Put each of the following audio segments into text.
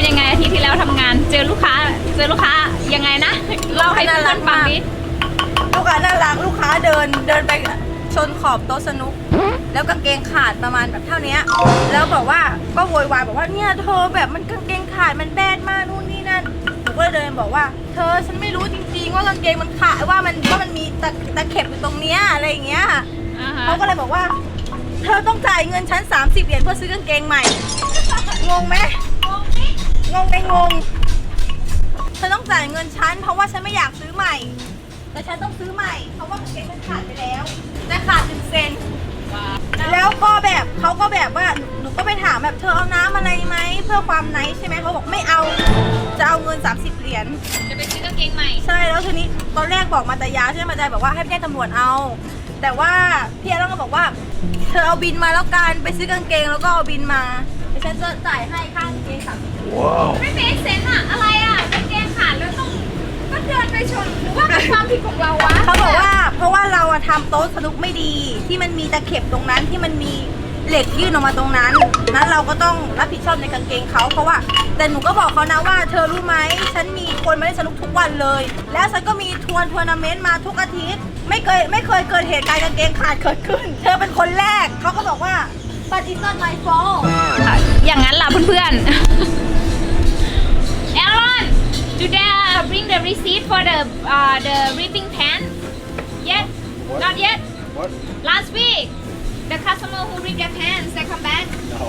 เป็นยังไงอาทิตย์ที่แล้วทำงาน เจอลูกค้า เจอลูกค้ายังไงนะเล่าให้เพื่อนฟังดิลูกค้าน่ารักลูกค้าเดินเดินไปชนขอบโต๊ะสนุก แล้วกางเกงขาดประมาณแบบเท่านี้แล้วบอกว่าก็โวยวายบอกว่าเนี่ยเธอแบบมันกางเกงขาดมันแบนมากนู่นนี่นั่นหนูก็เลยเดินบอกว่า เธอฉันไม่รู้จริง ๆ ว่ากางเกงมันขาดว่ามันว่ามันมีตะตะเข็บอยู่ตรงเนี้ยอะไรอย่างเงี้ยอ่าฮะเขาก็เลยบอกว่า เธอต้องจ่ายเงินฉัน30เหรียญเพื่อซื้อกางเกงใหม่งงไหม งงไหมงงเธอต้องจ่ายเงินฉันเพราะว่าฉันไม่อยากซื้อใหม่ แต่ฉันต้องซื้อใหม่ เพราะว่ากางเกงมันขาดไปแล้วแต่ขาดหนึ่งเซนแล้วก็แบบเขาก็แบบว่าหนูก็ไปถามแบบเธอเอาน้ำอะไรไหมเพื่อความไนท์ใช่ไหมเขาบอกไม่เอาจะเอาเงิน 30 เหรียญจะไปซื้อกางเกงใหม่ใช่แล้วทีนี้ตอนแรกบอกมาตายาใช่ไหมมาตายบอกว่าให้ไปแจ้งตำรวจเอา แต่ว่าพี่แอนก็บอกว่า เธอเอาบินมาแล้วกันไปซื้อกางเกงแล้วก็เอาบินมาเดี๋ยวฉันจะจ่ายให้ค่ากาง เกงสามสิบไม่เมคเซนอะอะไรอะกางเกงขาดแล้วต้องก็เดินไปชนหรือว่าเป็นความผิดของเราวะเขาบอกว่าเพราะว่าเราอะทำโต๊ะสนุกไม่ดี ที่มันมีตะเข็บตรงนั้นที่มันมีเหล็กยื่นออกมาตรงนั้น นั้นเราก็ต้องรับผิดชอบในกางเกงเขาเพราะว่า แต่หนูก็บอกเขานะว่า เธอรู้ไหมฉันมีคนมาเล่นสนุกทุกวันเลย แล้วฉันก็มีทัวร์ทัวร์นาเมนต์มาทุกอาทิตย์ ไม่เคยไม่เคยเกิดเหตุการณ์กางเกงขาดเกิดขึ้น เธอเป็นคนแรกเขาก็บอกว่า but it's not my fault อย่างนั้นล่ะเพื่อนๆ Aaron do they bring the receipt for the uh, the ripping pants yet not yet What? last week the customer who rip their pants they come back No.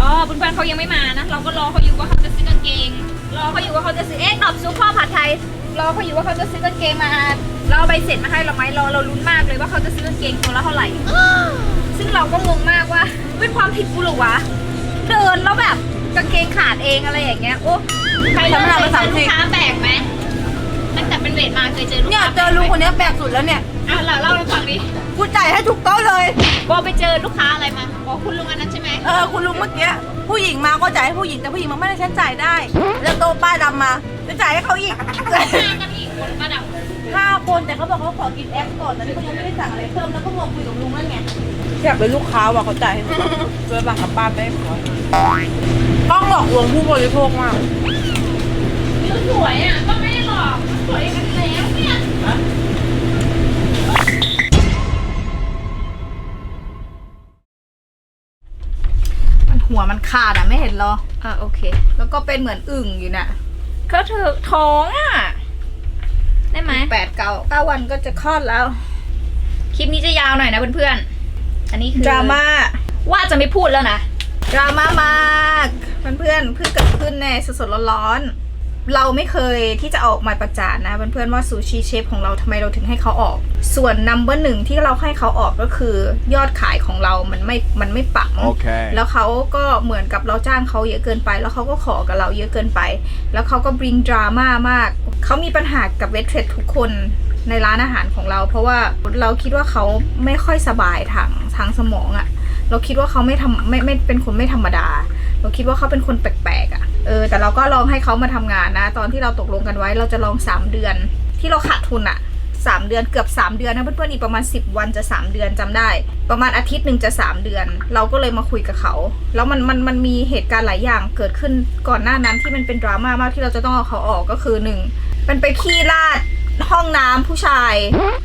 อ๋อเพื่อนๆเขายังไม่มานะ เราก็รอเขาอยู่ว่าเขาจะซื้อกางเกง รอเขาอยู่ว่าเขาจะซื้อเอ๊ะตอบซุปพ่อผัดไทย รอเขาอยู่ว่าเขาจะซื้อกางเกงมา เราเอาใบเสร็จมาให้เราไหมเราเราลุ้นมากเลยว่าเขาจะซื้อกางเกงตัวละเท่าไหร่ ซึ่งเราก็งงมากว่าเป็นความผิดกูเหรอวะ เดินแล้วแบบกางเกงขาดเองอะไรอย่างเงี้ย โอ้ใครทำให้เราเคเป็ยนเจสามอสิลูบกค้าแปลกไหมตั้งแต่เป็นเวทมาเคยเจอลูกเนี่ยค้าเจอลุงคนเนี้ยแปลกสุดแล้วเนี่ย อะเราเล่าให้ฟังดิกูจ่ายให้ถูกโต๊ะเลยบอกไปเจอลูกค้าอะไรมาบอกคุณลุงอันนั้นใช่ไหมเออคุณลุงเมื่อกี้ผู้หญิงมาก็จ่ายให้ผู้หญิงแต่ผู้หญิงมันไม่ได้ฉันจ่ายได้ แล้วโต๊ะป้าดำมา จะจ่ายให้เขาอีกมากันอีกคนป้าดำห้าคนแต่เขาบอกเขาขอกินแอปก่อนตอนนี้เขายังไม่ได้สั่งอะไรเพิ่มแล้วก็มาคุยกับลุงนั่นไงอยากเป็นลูกค้าว่ะเขาจ่ายให้หนูเพื่อบังกับบ้านได้ไหมต้องหลอกลวงผู้บริโภคมากนิ้วสวยอะก็ไม่ได้หรอกสวยกันแล้วเนี่ยมันหัวมันขาดอะไม่เห็นหรอ อะโอเค แล้วก็เป็นเหมือนอึ่งอยู่น่ะ ก็เธอท้องอะ ได้ไหมแปดเก้าเก้าวันก็จะคลอดแล้ว คลิปนี้จะยาวหน่อยนะเพื่อนๆ อันนี้คือดราม่าว่าจะไม่พูดแล้วนะ ดราม่ามาก เพื่อนๆเพิ่งเกิดขึ้นในสดๆร้อนๆ เราไม่เคยที่จะออกมาประจานนะเพื่อนๆว่าซูชิเชฟของเราทำไมเราถึงให้เขาออก ส่วนนัมเบอร์หนึ่งที่เราให้เขาออกก็คือยอดขายของเรามันไม่มันไม่ปัง Okay. แล้วเขาก็เหมือนกับเราจ้างเขาเยอะเกินไป แล้วเขาก็ขอกับเราเยอะเกินไป แล้วเขาก็บริงดราม่ามากเขามีปัญหากับเวทเทรดทุกคนในร้านอาหารของเรา เพราะว่าเราคิดว่าเขาไม่ค่อยสบายทางทางสมองอะ่ะ เราคิดว่าเขาไม่ทำไม่ไม่เป็นคนไม่ธรรมดา เราคิดว่าเขาเป็นคนแปลกๆอะ่ะ เออแต่เราก็ลองให้เขามาทำงานนะ ตอนที่เราตกลงกันไว้เราจะลอง 3 เดือน ที่เราขาดทุนอะ่ะสามเดือนเกือบ 3 เดือนนะเพื่อนๆอีกประมาณ 10 วันจะ 3 เดือนจำได้ ประมาณอาทิตย์หนึ่งจะ 3 เดือน เราก็เลยมาคุยกับเขา แล้วมันมันมันมีเหตุการณ์หลายอย่างเกิดขึ้นก่อนหน้านั้นที่มันเป็นดราม่ามากที่เราจะต้องเอาเขาออกก็คือหนึ่งมันไปขี้ราดห้องน้ำผู้ชาย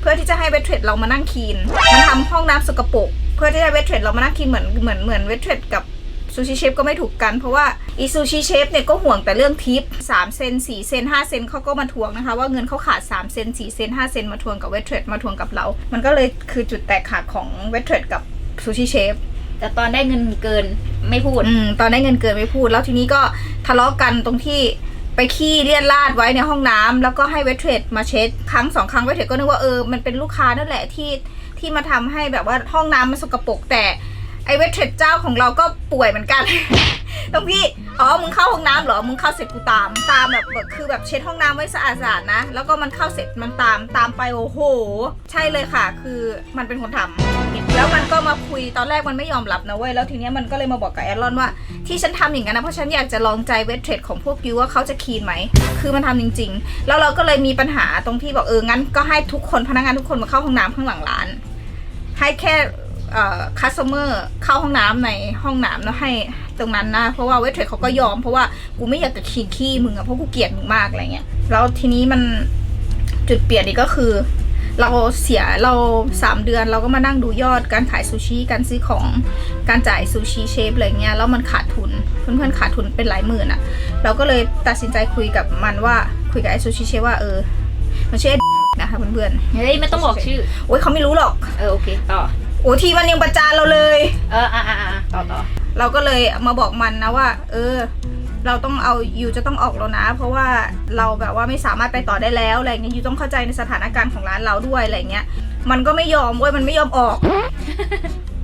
เพื่อที่จะให้เวทเทรดเรามานั่งคีนมันทำห้องน้ำสกปรกเพื่อที่จะให้เวทเทรดเรามานั่งคีนเหมือนเหมือนเหมือนเวทเทรดกับ ซูชิเชฟก็ไม่ถูกกัน เพราะว่าอีซูชิเชฟเนี่ยก็ห่วงแต่เรื่องทิป3เซน4เซน5เซนเขาก็มาทวงนะคะ ว่าเงินเขาขาด3เซน4เซน5เซนมาทวงกับเวทเทรดมาทวงกับเรา มันก็เลยคือจุดแตกขาดของเวทเทรดกับซูชิเชฟแต่ตอนได้เงินเกินไม่พูดอืมตอนได้เงินเกินไม่พูด แล้วทีนี้ก็ทะเลาะกันตรงที่ไปขี้เลี่ยนลาดไว้ในห้องน้ำแล้วก็ให้เวทเทรดมาเช็ดครั้งสองครั้งเวทเทรดก็นึกว่าเออมันเป็นลูกค้านั่นแหละที่ที่มาทำให้แบบว่าห้องน้ำมันสกปรกแต่ ไอเวทเทรดเจ้าของเราก็ป่วยเหมือนกันตรงพี่ อ๋อ มึงเข้าห้องน้ำเหรอ มึงเข้าเสร็จกูตาม ตามแบบคือแบบเช็ดห้องน้ำไว้สะอาดๆนะ แล้วก็มันเข้าเสร็จมันตามตามไปโอ้โห ใช่เลยค่ะ คือมันเป็นคนทำแล้วมันก็มาคุยตอนแรกมันไม่ยอมรับนะเว้ย แล้วทีเนี้ยมันก็เลยมาบอกกับแอรอนว่าที่ฉันทำอย่างนั้นนะเพราะฉันอยากจะลองใจเวทเทรดของพวกยูว่าเขาจะคีนไหม คือมันทำจริง ๆ แล้วเราก็เลยมีปัญหาตรงที่บอกเอองั้นก็ให้ทุกคนพนักงานทุกคนมาเข้าห้องน้ำข้างหลังร้าน ให้แค่ คัสเตอร์เข้าห้องน้ำในห้องน้ำแล้วให้ตรงนั้นนะเพราะว่าเวทเทรดเขาก็ยอมเพราะว่ากูไม่อยากจะขี้ขี้มึงอะเพราะกูเกลียดมึงมากอะไรเงี้ยแล้วทีนี้มันจุดเปลี่ยนอีกก็คือ เราเสียเราสามเดือนเราก็มานั่งดูยอดการขายซูชิการซื้อของการจ่ายซูชิเชฟอะไรเงี้ยแล้วมันขาดทุนเพื่อนๆขาดทุนเป็นหลายหมื่นอะเราก็เลยตัดสินใจคุยกับมันว่าคุยกับไอ้ซูชิเชฟว่าเออมันชื่อไอ้นะคะเพื่อนเฮ้ยไม่ต้องบอกชื่อๆโอ้ยเขาไม่รู้หรอกเออโอเคต่อ โอ้ทีมันยังประจานเราเลย เอออะอะอะต่อต่อเราก็เลยมาบอกมันนะว่า เออ เราต้องเอายูจะต้องออกแล้วนะ เพราะว่าเราแบบว่าไม่สามารถไปต่อได้แล้วอะไรเงี้ยยูต้องเข้าใจในสถานการณ์ของร้านเราด้วยอะไรเงี้ย มันก็ไม่ยอมเว้ยมันไม่ยอมออก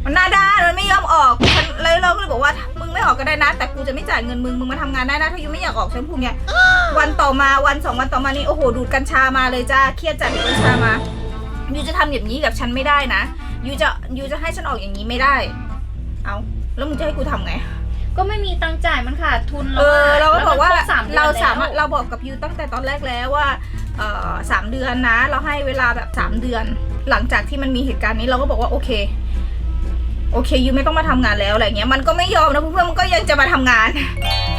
มันหน้าด้านมันไม่ยอมออกฉันเลยเราก็เลยบอกว่ามึงไม่ออกก็ได้นะ แต่กูจะไม่จ่ายเงินมึงมึงมาทำงานได้นะถ้ายูไม่อยากออกฉันพูดเนี้ยวันต่อมาวันสองวันต่อมานี่โอ้โหดูดกัญชามาเลยจ้าเครียดจัดดูดกัญชามายูจะทำแบบนี้กับฉันไม่ได้นะ ยูจะยูจะให้ฉันออกอย่างนี้ไม่ได้ เอาแล้วมึงจะให้กูทำไง ก็ไม่มีตังค์จ่ายมันขาดทุนเออเราก็บอกว่าแล้มันคบสดือนเราสามารถแล้วเราบอกกับยูตั้งแต่ตอนแรกแล้วว่าเอ่อสามเดือนนะ เราให้เวลาแบบสามเดือน หลังจากที่มันมีเหตุการณ์นี้เราก็บอกว่าโอเคโอเคยูไม่ต้องมาทำงานแล้วอะไรเงี้ยมันก็ไม่ยอมนะเพื่อนๆมันก็ยังจะมาทำงาน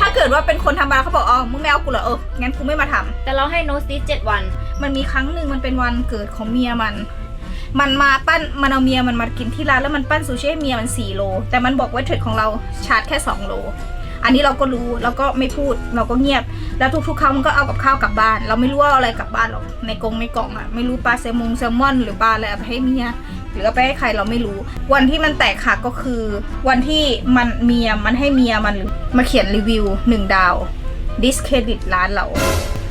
ถ้าเกิดว่าเป็นคนธรรมดาเขาบอกอ๋อมึงไม่เอากูเหรอเอองั้นกูไม่มาทำแต่เราให้โนสติเจ็ดวัน มันมีครั้งหนึ่งมันเป็นวันเกิดของเมียมัน มันมาปั้นมันเอาเมียมันมากินที่ร้านแล้วมันปั้นซูชิให้เมียมัน4โล แต่มันบอกว่าเทรดของเราชาร์จแค่ 2 โล อันนี้เราก็รู้เราก็ไม่พูดเราก็เงียบ แล้วทุกๆครั้งมันก็เอากับข้าวกลับบ้าน เราไม่รู้ว่าอะไรกลับบ้านหรอกในกรงในกล่องอะไม่รู้ปลาแซลมงแซลมอนหรือปลาอะไรไปให้เมียหรือไปให้ใครเราไม่รู้ วันที่มันแตกหักก็คือ วันที่มันเมียมันให้เมียมันมาเขียนรีวิวหนึ่งดาวดิสเครดิตร้านเรา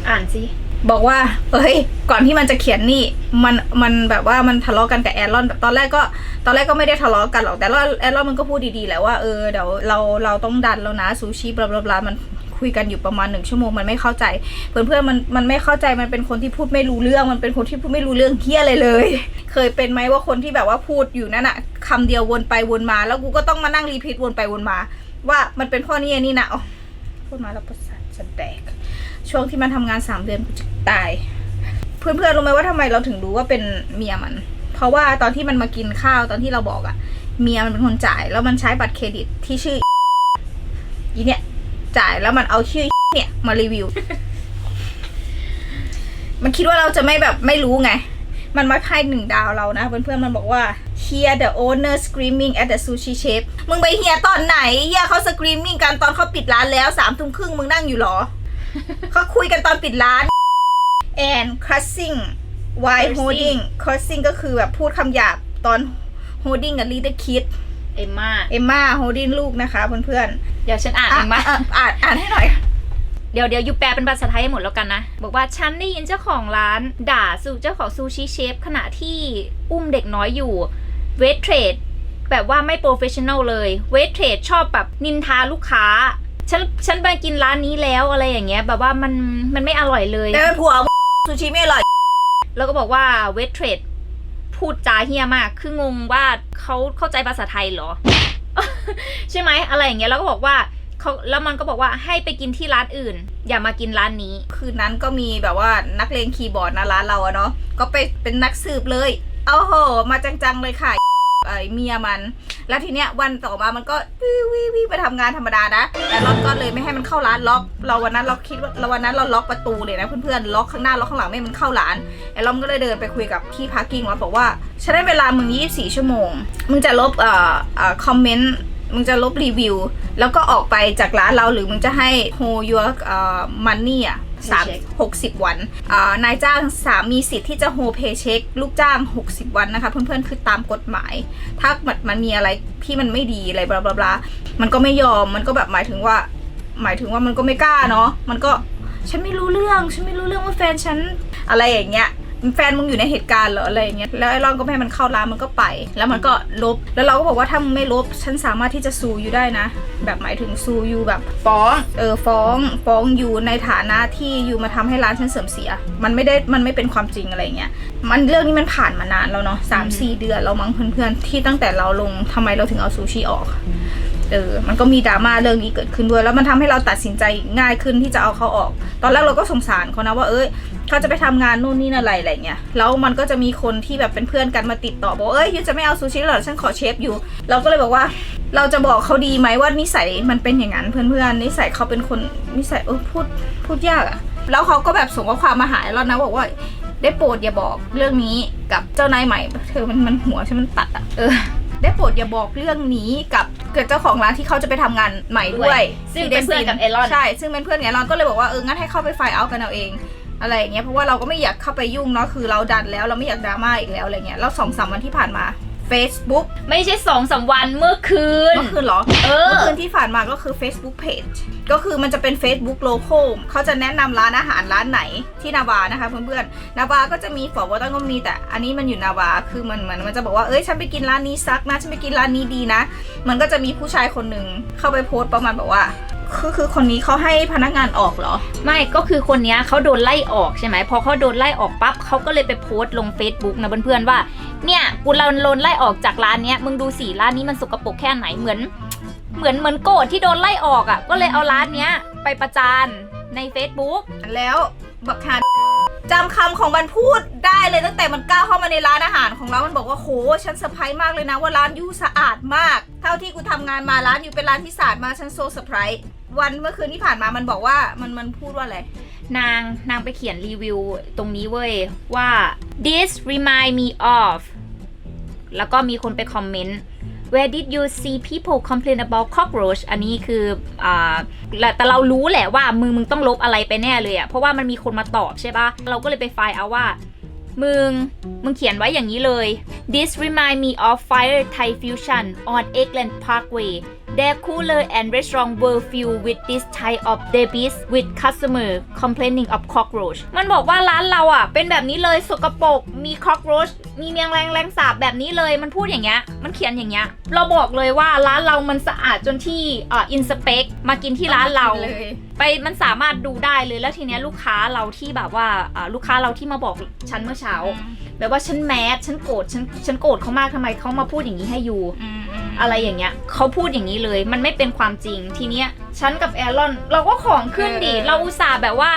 อ่านสิ บอกว่า เอ้ย ก่อนที่มันจะเขียนนี่มันมันแบบว่ามันทะเลาะกันกับแอรอนแบบตอนแรกก็ ตอนแรกก็ไม่ได้ทะเลาะกันหรอกแต่ว่าแอรอนมันก็พูดดีๆแหละว่าเออเดี๋ยวเราเราต้องดันแล้วนะซูชิบลาบลาบลามันคุยกันอยู่ประมาณหนึ่งชั่วโมงมันไม่เข้าใจ เพื่อนๆมันมันไม่เข้าใจมันเป็นคนที่พูดไม่รู้เรื่องมันเป็นคนที่พูดไม่รู้เรื่องเฮี้ยอะไรเลย เคยเป็นไหมว่าคนที่แบบว่าพูดอยู่นั่นอะคำเดียววนไปวนมา แล้วกูก็ต้องมานั่งรีพีทวนไปวนมา ว่ามันเป็นเพ่อนี่นี่นะอ๋อพูดมาแล้วประสาทจะแตก ช่วงที่มันทำงานสามเดือนกูจะตาย เพื่อนๆรู้ไหมว่าทำไมเราถึงรู้ว่าเป็นเมียมัน เพราะว่าตอนที่มันมากินข้าวตอนที่เราบอกอะเมียมันเป็นคนจ่าย แล้วมันใช้บัตรเครดิตที่ชื่ออีเนี่ยจ่ายแล้วมันเอาชื่อเนี่ยมารีวิว มันคิดว่าเราจะไม่แบบไม่รู้ไง มันมาให้หนึ่งดาวเรานะ เพื่อนๆมันบอกว่า hear the owner screaming at the sushi chef มึงไปเฮียตอนไหนเฮียเขา screaming กันตอนเขาปิดร้านแล้วสามทุ่มครึ่งมึงนั่งอยู่หรอ เขาคุยกันตอนปิดร้าน and cursing while Cursing holding cursing ก็คือแบบพูดคำหยาบตอน holding กับ little kid เอ็มมาเอมมา holding ลูกนะคะเพื่อนเดี๋ยวฉันอ่านๆเองมาอะอ่านอ่านให้หน่อย เดี๋ยวเดี๋ยวยูแปลเป็นภาษาไทยให้หมดแล้วกันนะ บอกว่าฉันได้ยินเจ้าของร้าน ด่าสู่เจ้าของซูชิเชฟขณะที่อุ้มเด็กน้อยอยู่เวทเทรดแบบว่าไม่โปรเฟชชั่นอลเลยเวทเทรดชอบแบบนินทาลูกค้า ฉันฉันไปกินร้านนี้แล้วอะไรอย่างเงี้ย แบบว่ามันมันไม่อร่อยเลย แต่เป็นผัวซูชิไม่อร่อย แล้วก็บอกว่าเวทเทรดพูดจาเฮี้ยมาก คืองงว่าเขาเข้าใจภาษาไทยเหรอ ใช่ไหมอะไรอย่างเงี้ยแล้วก็บอกว่าเขาแล้วมันก็บอกว่าให้ไปกินที่ร้านอื่น อย่ามากินร้านนี้ คืนนั้นก็มีแบบว่านักเลงคีย์บอร์ดนะร้านเราอะเนาะก็ไปเป็นนักสืบเลยเอาโห มาจังๆเลยค่ะ ไอเมียมัน แล้วทีเนี้ยวันต่อมามันก็วิวิวิไปทำงานธรรมดานะ แต่ล็อกก็เลยไม่ให้มันเข้าร้านล็อกเราวันนั้นเราคิดว่าเราวันนั้นเราล็อกประตูเลยนะเพื่อนๆล็อกข้างหน้าล็อกข้างหลังไม่ให้มันเข้าร้านไอ้ล้อมก็เลยเดินไปคุยกับที่พาร์กิ้งแล้วบอกว่าฉันได้เวลามึง24 ชั่วโมง มึงจะลบเอ่อเอ่อคอมเมนต์มึงจะลบรีวิว แล้วก็ออกไปจากร้านเราหรือมึงจะให้ hold your เอ่อ money อะ สาม Paycheck หกสิบวันอ่านายจ้างสามมีสิทธิ์ที่จะ hold paycheck ลูกจ้าง 60 วันนะคะ เพื่อนๆคือตามกฎหมาย ถ้ามันมันมีอะไรที่มันไม่ดีอะไรบลาบลาบลามันก็ไม่ยอมมันก็แบบหมายถึงว่า หมายถึงว่ามันก็ไม่กล้าเนาะมันก็ฉันไม่รู้เรื่อง ฉันไม่รู้เรื่องว่าแฟนฉันอะไรอย่างเงี้ย แฟนมึงอยู่ในเหตุการณ์เหรออะไรอย่างเงี้ยแล้วไอ้รอนก็ไม่ให้มันเข้าร้านมันก็ไป แล้วมันก็ลบ แล้วเราก็บอกว่าถ้ามึงไม่ลบฉันสามารถที่จะซูอยู่ได้นะ แบบหมายถึงซูอยู่แบบฟ้องเออฟ้องฟ้องอยู่ในฐานะที่อยู่มาทำให้ร้านฉันเสื่อมเสีย มันไม่ได้มันไม่เป็นความจริงอะไรเงี้ยมันเรื่องนี้มันผ่านมานานแล้วเนาะสามสี่เดือนแล้วมั้งเพื่อนๆที่ตั้งแต่เราลงทำไมเราถึงเอาซูชิออก เออ มันก็มีดราม่าเรื่องนี้เกิดขึ้นด้วย แล้วมันทำให้เราตัดสินใจง่ายขึ้นที่จะเอาเขาออก ตอนแรกเราก็สงสารเขานะว่าเอ้ยเขาจะไปทำงานนู่นนี่นั่นอะไรอะไรเงี้ย แล้วมันก็จะมีคนที่แบบเป็นเพื่อนกันมาติดต่อบอกเอ้ยยูจะไม่เอาซูชิหรอฉันขอเชฟอยู่ เราก็เลยบอกว่า เราจะบอกเขาดีไหมว่านิสัยมันเป็นอย่างนั้นเพื่อนๆนิสัยเขาเป็นคนนิสัยเออพูดพูดยากอะแล้วเขาก็แบบส่งข้อความมาหาเรานะบอกว่าได้โปรดอย่าบอกเรื่องนี้กับเจ้านายใหม่ เธอมันมันหัวฉันมันตัดอะเออ ได้โปรดอย่าบอกเรื่องนี้กับเกิดเจ้าของร้านที่เขาจะไปทำงานใหม่ด้วย ซึ่งเป็นเพื่อนกับเอลอน ใช่ ซึ่งเป็นเพื่อนกับเอลอนก็เลยบอกว่าเอองั้นให้เข้าไปไฟล์เอากันเอาเองอะไรอย่างเงี้ยเพราะว่าเราก็ไม่อยากเข้าไปยุ่งเนาะคือเราดันแล้วเราไม่อยากดราม่าอีกแล้วอะไรเงี้ยแล้วสองสามวันที่ผ่านมา Facebook ไม่ใช่สองสามวันเมื่อคืน เมื่อคืนเหรอ เออ เมื่อคืนที่ผ่านมาก็คือ Facebook Page ก็คือมันจะเป็น Facebook Local เขาจะแนะนำร้านอาหารร้านไหนที่นาวานะคะเพื่อนๆ นาวาก็จะมีฝอวอตันก็มีแต่อันนี้มันอยู่นาวาคือมันเหมือนมันจะบอกว่าเอ้ยฉันไปกินร้านนี้ซักนะฉันไปกินร้านนี้ดีนะ มันก็จะมีผู้ชายคนหนึ่งเข้าไปโพสต์ประมาณแบบว่าคือคือคนนี้เขาให้พนักงานออกเหรอ ไม่ก็คือคนเนี้ยเขาโดนไล่ออกใช่ไหมพอเขาโดนไล่ออกปั๊บเขาก็เลยไปโพสต์ลง Facebook นะเพื่อนๆว่า เนี่ยกูเราโดนไล่ออกจากร้านเนี้ยมึงดูสิร้านนี้มันสกปรกแค่ไหนเหมือน เหมือนเหมือนโกรธที่โดนไล่ออกอะ ก็เลยเอาร้านเนี้ยไปประจานใน Facebook แล้วบักฮาจำคำของมันพูดได้เลยตั้งแต่มันก้าวเข้ามาในร้านอาหารของเรา มันบอกว่าโห ฉันเซอร์ไพรส์มากเลยนะว่าร้านยูสะอาดมาก เท่าที่กูทำงานมาร้านยูเป็นร้านที่สะอาดมากฉันโซเซอร์ไพรส์วันเมื่อคืนที่ผ่านมามันบอกว่ามันมันพูดว่าอะไร นางนางไปเขียนรีวิวตรงนี้เว้ย ว่า this remind me of แล้วก็มีคนไปคอมเมนต์ where did you see people complain about cockroach อันนี้คืออ่าแต่เรารู้แหละว่ามือมึงต้องลบอะไรไปแน่เลยอะเพราะว่ามันมีคนมาตอบใช่ปะเราก็เลยไปไฟล์เอาว่า มึง มึงเขียนไว้อย่างนี้เลย This remind me of Fire Thai Fusion on Eggland Parkway Their cooler and restaurant were filled with this type of debris with customer complaining of cockroach มันบอกว่าร้านเราอะ เป็นแบบนี้เลยสกปรกมี cockroach มีแมงแรงแรงสาบแบบนี้เลยมันพูดอย่างเงี้ย มันเขียนอย่างเงี้ย เราบอกเลยว่าร้านเรามันสะอาดจนที่อ่า inspect มากินที่ร้านเราเลยไปมันสามารถดูได้เลยแล้วทีเนี้ยลูกค้าเราที่แบบว่าอ่าลูกค้าเราที่มาบอกฉันเมื่อเช้า แบบว่าฉันแมสฉันโกรธฉันฉันโกรธเขามากทำไมเขามาพูดอย่างนี้ให้ยูอืมอืมอะไรอย่างเงี้ยเขาพูดอย่างนี้เลย มันไม่เป็นความจริงทีเนี้ยฉันกับแอรอนเราก็ของขึ้นดิเราอุตส่าห์แบบว่า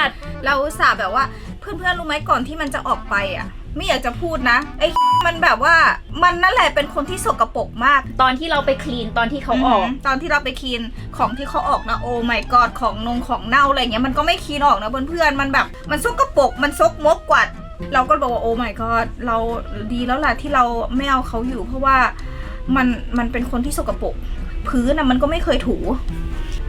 เราอุตส่าห์แบบว่าเพื่อนๆรู้ไหมก่อนที่มันจะออกไปอะ ไม่อยากจะพูดนะ ไอ้ มันแบบว่ามันนั่นแหละเป็นคนที่สกปรกมาก ตอนที่เราไปคลีนตอนที่เขาออกมตอนที่เราไปคีนของที่เขาออกนะโอ้ไม่กอดของนงของเน่าอะไรเงี้ยมันก็ไม่คีนออกนะเพื่อนๆมันแบบมันซกกระปรกมันซกมกกว่าเราก็บอกว่าโอ้ไม่กอดเราดีแล้วล่ะที่เราไม่เอาเขาอยู่ เพราะว่ามันมันเป็นคนที่สกปรกพื้นนะมันก็ไม่เคยถู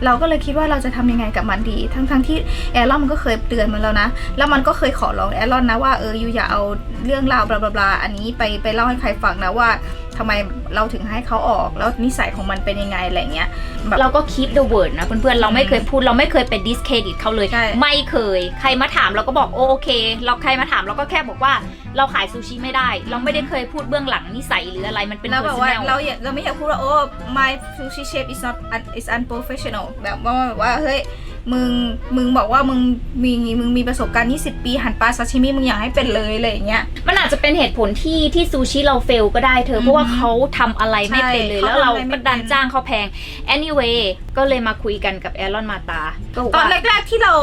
เราก็เลยคิดว่าเราจะทำยังไงกับมันดี ทั้งทั้งที่แอรอนมันก็เคยเตือนมันแล้วนะ แล้วมันก็เคยขอร้องแอรอนนะว่าเออยูอย่าเอาเรื่องราวบลาบลาอันนี้ไปไปเล่าให้ใครฟังนะว่า ทำไมเราถึงให้เขาออกแล้วนิสัยของมันเป็นยังไงอะไรเงี้ยแบบเราก็ keep the word นะเพื่อนๆเราไม่เคยพูดเราไม่เคยเป็น discredit เขาเลยใช่ไม่เคย ใครมาถามเราก็บอกโอโอเค เราใครมาถามเราก็แค่บอกว่าเราขายซูชิไม่ได้ เราไม่ได้เคยพูดเบื้องหลังนิสัยหรืออะไรมันเป็นแล้วแบบว่า personal เราอย่าเราไม่อยากพูดว่าโอ้ my sushi chef is not is unprofessional แบบว่าแบบว่าเฮ้ย มึงมึงบอกว่ามึงมีมึงมีประสบการณ์ 20 ปีหันปลาซาชิมิมึงอยากให้เป็นเลยอะไรอย่างเงี้ย มันอาจจะเป็นเหตุผลที่ที่ซูชิเราเฟลก็ได้เธอ เพราะว่าเขาทำอะไรไม่เป็นเลยใช่แล้วเราเขาทำอะไรไม่ก็ดันเป็นจ้างเขาแพง anyway ก็เลยมาคุยกันกับแอรอนมาตาก็บอกตอนว่าแรกๆที่เรา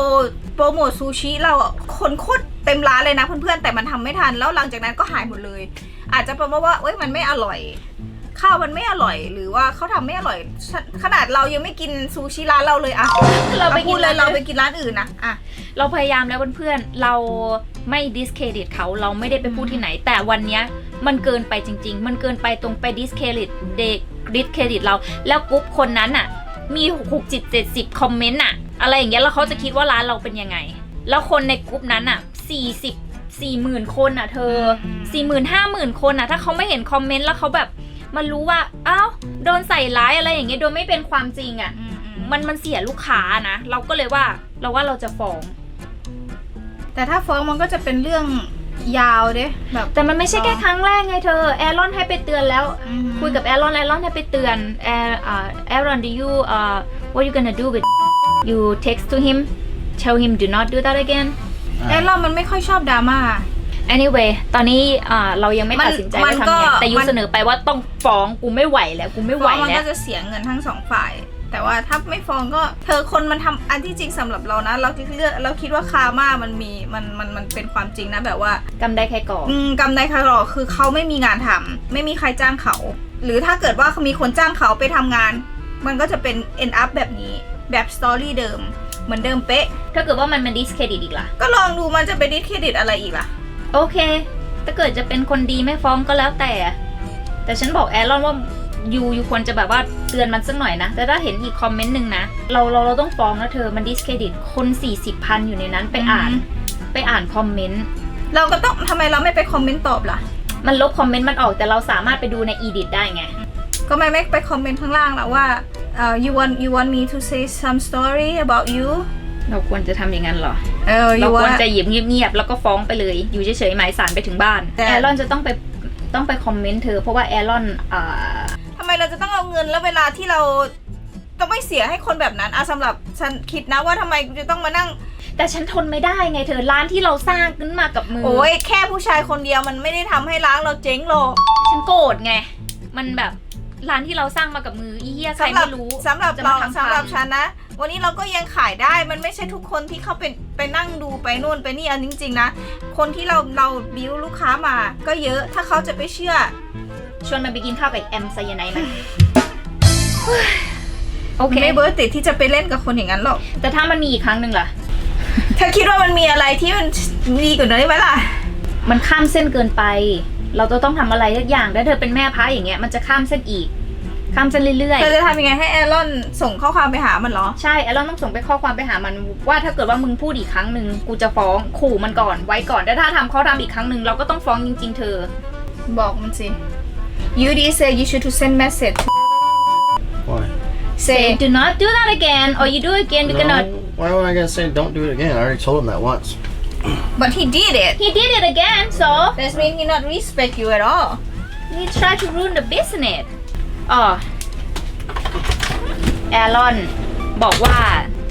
โปรโมทซูชิเราอะคนโคตรเต็มร้านเลยนะเพื่อนๆแต่มันทำไม่ทันแล้วหลังจากนั้นก็หายหมดเลย อาจจะเป็นเพราะว่าเอ้ยมันไม่อร่อย ข้าวมันไม่อร่อย หรือว่าเขาทำไม่อร่อยฉนขนาดเรายังไม่กินซูชิร้านเราเลยอะเราไปพูกิดนเลยร้านเราอื่นไปกินร้านอื่นนะอะ เราพยายามแล้วเพื่อนๆ เราไม่ discredit เขาเราไม่ได้ไปพูดที่ไหน แต่วันเนี้ยมันเกินไปจริง ๆ มันเกินไปตรงไป discredit เด็ก discredit เรา แล้วกรุ๊ปคนนั้นอะ มีหกจิตเจ็ดสิบคอมเมนต์อะ อะไรอย่างเงี้ยแล้วเขาจะคิดว่าร้านเราเป็นยังไง แล้วคนในกรุ๊ปนั้นอะสี่สิบสี่หมื่นคนอะ เธอสี่หมื่นห้าหมื่นคนอะ ถ้าเขาไม่เห็นคอมเมนต์แล้วเขาแบบ มารู้ว่าอ้าวโดนใส่ร้ายอะไรอย่างเงี้ยโดยไม่เป็นความจริงอะ มันมันเสียลูกค้านะเราก็เลยว่าเราว่าเราจะฟ้อง แต่ถ้าฟ้องมันก็จะเป็นเรื่องยาวเด้แบบแต่มันไม่ใช่แค่ครั้งแรกไงเธอแอรอนให้ไปเตือนแล้วอืมคุยกับแอรอนแอรอนให้ไปเตือนแอร์อ่าแอรอน do you uh what you gonna do with you text to him tell him do not do that again แอรอนมันไม่ค่อยชอบดราม่า anyway ตอนนี้อ่าเรายังไม่มันตัดสินใจมัว่านทำก็ยังไงแต่ยูมัน เสนอไปว่าต้องฟ้องกูไม่ไหวแล้วกูไม่ไหวฟ้องมันแล้ก็วจะเสียเงินทั้งสองฝ่าย แต่ว่าถ้าไม่ฟ้องก็เธอคนมันทำอันที่จริงสำหรับเรานะ เราเลือกเราคิดว่าคาม่ามันมีมันมันมันเป็นความจริงนะแบบว่า กำได้แค่ก่อนอืมกำไรคาร์ลคือเขาไม่มีงานทำไม่มีใครจ้างเขา หรือถ้าเกิดว่ามีคนจ้างเขาไปทำงาน มันก็จะเป็น end up แบบนี้แบบสตอรี่เดิม เหมือนเดิมเป๊ะ ถ้าเกิดว่ามันมันดิสเครดิตอีกล่ะ ก็ลองดูมันจะไปดิสเครดิตอะไรอีกล่ะ โอเค ถ้าเกิดจะเป็นคนดีไม่ฟ้องก็แล้วแต่ แต่ฉันบอกแอรอนว่ายูยูควรจะแบบว่าเตือนมันสักหน่อยนะ แต่ถ้าเห็นอีกคอมเมนต์หนึ่งนะ เราเราเราต้องฟ้องนะเธอ มันดิสเครดิตคน 40พันอยู่ในนั้นไปอ่านอืมไปอ่านคอมเมนต์ เราก็ต้องทำไมเราไม่ไปคอมเมนต์ตอบล่ะ มันลบคอมเมนต์มันออกแต่เราสามารถไปดูในอีดิทได้ไง ก็ไม่ไม่ไปคอมเมนต์ข้างล่างแล้วว่าเอ่อ you want you want me to say some story about you เราควรจะทำอย่างนั้นเหรอ เออเรา you ควร want จะหยิบเงียบๆแล้วก็ฟ้องไปเลย อยู่เฉยๆหมายสารไปถึงบ้านแต่ แอรอนจะต้องไปต้องไปคอมเมนต์เธอเพราะว่าแอรอนอ่าทำไมเราจะต้องเอาเงินแล้วเวลาที่เราต้องไม่เสียให้คนแบบนั้นอะสำหรับฉันคิดนะว่าทำไมจะต้องมานั่ง แต่ฉันทนไม่ได้ไงเธอร้านที่เราสร้างขึ้นมากับมือ โอ้ยแค่ผู้ชายคนเดียวมันไม่ได้ทำให้ร้านเราเจ๊งหรอก ฉันโกรธไง มันแบบ ร้านที่เราสร้างมากับมืออีเหี้ยใครสำหรับไม่รู้สำหรับจะเรามาทำสำหรับพัง ฉันนะ วันนี้เราก็ยังขายได้มันไม่ใช่ทุกคนที่เขาเป็นไปนั่งดูไปนู่นไปนี่อันจริง ๆ นะ คนที่เราเราบิวลูกค้ามาก็เยอะถ้าเขาจะไปเชื่อ ชวนมันไปกินข้าวกับแอมไซยาไนด์ไหมโอเค ไม่เบอร์ติดที่จะไปเล่นกับคนอย่างนั้นหรอก แต่ถ้ามันมีอีกครั้งหนึ่งล่ะ เธอคิดว่ามันมีอะไรที่มันดีกว่านี้ไหมล่ะ มันข้ามเส้นเกินไป เราจะต้องทำอะไรสักอย่างถ้าเธอเป็นแม่พระอย่างเงี้ยมันจะข้ามเส้นอีก ข้ามเส้นเรื่อยเธอจะทำยังไงให้แอรอนส่งข้อความไปหามันเหรอๆใช่แล้วเราต้องส่งไปข้อความไปหามันว่าถ้าเกิดว่ามึงพูดอีกครั้งหนึ่งกูจะฟ้องขู่มันก่อนไว้ก่อนแต่ถ้าทำเขาทำอีกครั้งหนึ่งเราก็ต้องฟ้องจริง ๆ เธอ บอกมันสิ you did say you should to send message Why? say do not do that again or you do again you're gonna No, why would I gotta say don't do it again? I already told him that once. But he did it he did it again so that means he not respect you at all he try to ruin the business อ๋อแอรอนบอกว่า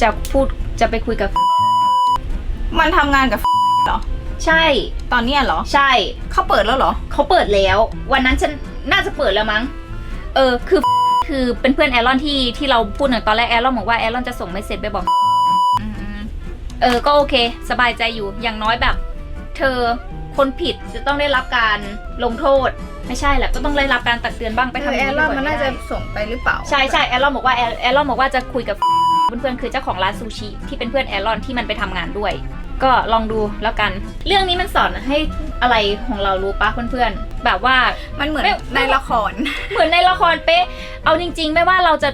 จะพูดจะไปคุยกับ มันทำงานกับ เหรอ ใช่ ตอนเนี้ยเหรอ ใช่ เขาเปิดแล้วเหรอ เขาเปิดแล้ว วันนั้นฉันน่าจะเปิดแล้วมั้ง เออ คือ คือเป็นเพื่อนแอรอนที่ที่เราพูดหนึ่งตอนแรกแอรอนบอกว่าแอรอนจะส่งเมสเซจไปบอก เออก็โอเค สบายใจอยู่อย่างน้อยแบบ เธอคนผิดจะต้องได้รับการลงโทษ ไม่ใช่แหละก็ต้องได้รับการตักเตือนบ้างไปไปทำทำย่างแอรอนบ่ยมันไได้น่าจะส่งไปหรือเปล่าใช่ใช่แอรอนบอกว่าแอแอรอนบอกว่าจะคุยกับเพื่อนๆคือเจ้าของร้านซูชิที่เป็นเพื่อนแอรอนที่มันไปทำงานด้วย ก็ลองดูแล้วกัน เรื่องนี้มันสอนให้อะไรของเรารู้ปะเพื่อนๆแบบว่า มันเหมือนไม่ ในละคร เหมือนในละครเป๊ะ เอาจริง ๆ ไม่ว่าเราจะ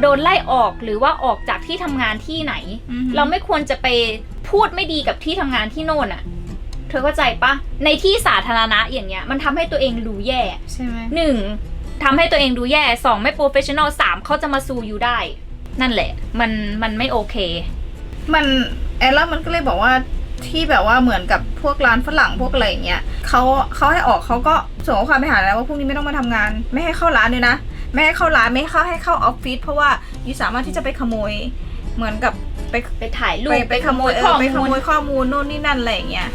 โดนไล่ออกหรือว่าออกจากที่ทำงานที่ไหน อือฮึ เราไม่ควรจะไปพูดไม่ดีกับที่ทำงานที่โน่นอะเธอเข้าใจปะในที่สาธารณะอย่างเงี้ย มันทำให้ตัวเองดูแย่ใช่ไหมหนึ่งทำให้ตัวเองดูแย่สองไม่โปรเฟชชั่นอลสามเขาจะมาซูอยู่ได้ นั่นแหละ มันมันไม่โอเค มันแอรอนมันก็เลยบอกว่าที่แบบว่าเหมือนกับพวกร้านฝรั่งพวกอะไรอย่างเงี้ยเขาเขาให้ออกเขาก็ส่งข้อความไปหาแล้วว่าพรุ่งนี้ไม่ต้องมาทำงาน ไม่ให้เข้าร้านเลยนะ ไม่ให้เข้าร้านไม่ให้เข้าให้เข้าออฟฟิศเพราะว่าอยู่สามารถที่จะไปขโมยเหมือนกับไปไปถ่ายรูไปปไปขโมยเอข้ออไปขมูลโมยข้อมูลโน่นนี่นั่นอะไรอย่างเงี้ย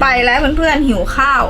ไปแล้วเพื่อนๆหิวข้าว